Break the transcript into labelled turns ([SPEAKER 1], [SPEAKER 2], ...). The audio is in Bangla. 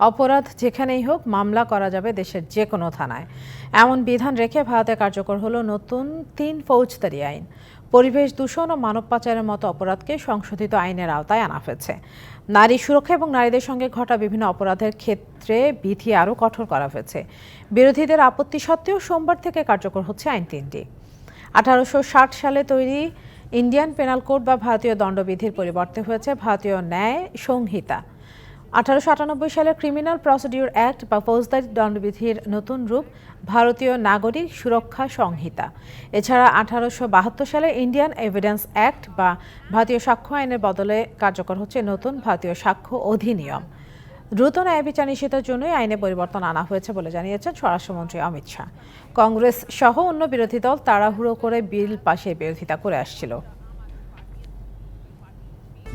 [SPEAKER 1] অপরাধ যেখানেই হোক মামলা করা যাবে দেশের যে কোনো থানায়। এমন বিধান রেখে ভারতে কার্যকর হলো নতুন তিন ফৌজদারি আইন। পরিবেশ দূষণ ও মানব পাচারের মতো অপরাধকে সংশোধিত আইনের আওতায় আনা হয়েছে। নারী সুরক্ষা এবং নারীদের সঙ্গে ঘটা বিভিন্ন অপরাধের ক্ষেত্রে বিধি আরও কঠোর করা হয়েছে। বিরোধীদের আপত্তি সত্ত্বেও সোমবার থেকে কার্যকর হচ্ছে আইন তিনটি। আঠারোশো ষাট সালে তৈরি ইন্ডিয়ান পেনাল কোড বা ভারতীয় দণ্ডবিধির পরিবর্তে হয়েছে ভারতীয় ন্যায় সংহিতা। আঠারোশো আটানব্বই সালের ক্রিমিনাল প্রসিডিউর অ্যাক্ট বা ফৌজদারি দণ্ডবিধির নতুন রূপ ভারতীয় নাগরিক সুরক্ষা সংহিতা। এছাড়া আঠারোশো বাহাত্তর সালে ইন্ডিয়ান এভিডেন্স অ্যাক্ট বা ভারতীয় সাক্ষ্য আইনের বদলে কার্যকর হচ্ছে নতুন ভারতীয় সাক্ষ্য অধিনিয়ম। দ্রুত ন্যায় বিচার নিশ্চিতের জন্যই আইনে পরিবর্তন আনা হয়েছে বলে জানিয়েছেন স্বরাষ্ট্রমন্ত্রী অমিত শাহ। কংগ্রেস সহ অন্য বিরোধী দল তাড়াহুড়ো করে বিল পাশে বিরোধিতা করে আসছিল।